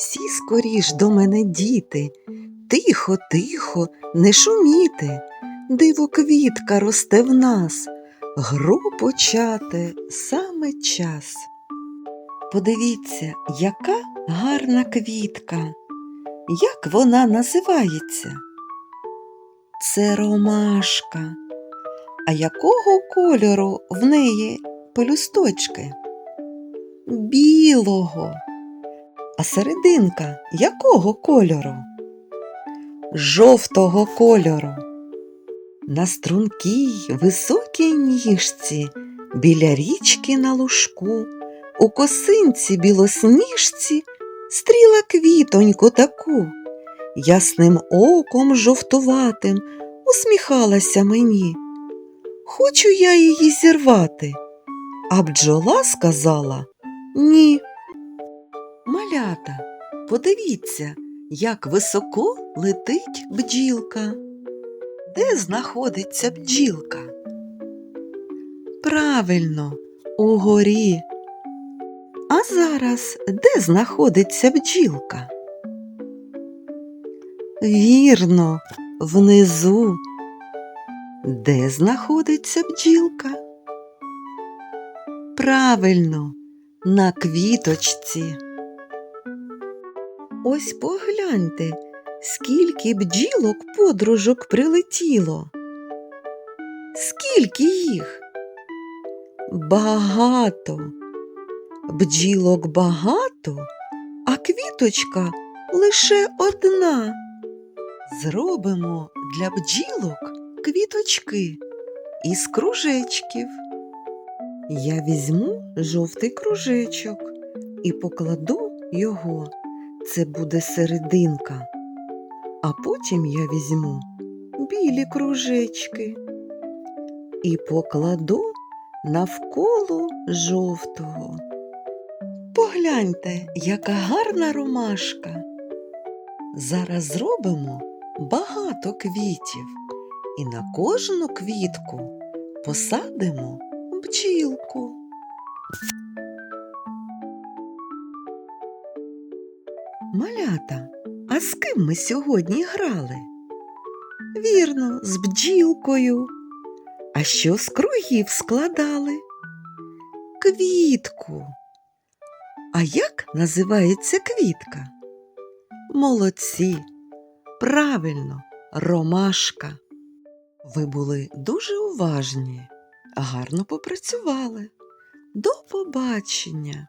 Всі скоріш до мене діти, тихо, тихо, не шуміти. Диво квітка росте в нас, гру почати саме час. Подивіться, яка гарна квітка. Як вона називається? Це ромашка. А якого кольору в неї пелюсточки? Білого. А серединка якого кольору? Жовтого кольору. На стрункій високій ніжці, біля річки на лужку, у косинці білосніжці стріла квітоньку таку, ясним оком жовтуватим усміхалася мені. Хочу я її зірвати. А бджола сказала ні. Малята, подивіться, як високо летить бджілка. Де знаходиться бджілка? Правильно, угорі. А зараз де знаходиться бджілка? Вірно, внизу. Де знаходиться бджілка? Правильно, на квіточці. Ось погляньте, скільки бджілок подружок прилетіло. Скільки їх? Багато. Бджілок багато, а квіточка лише одна. Зробимо для бджілок квіточки із кружечків. Я візьму жовтий кружечок і покладу його. Це буде серединка. А потім я візьму білі кружечки і покладу навколо жовтого. Погляньте, яка гарна ромашка. Зараз зробимо багато квітів і на кожну квітку посадимо бджілку. Малята, а з ким ми сьогодні грали? Вірно, з бджілкою. А що з кругів складали? Квітку. А як називається квітка? Молодці. Правильно, ромашка. Ви були дуже уважні, гарно попрацювали. До побачення!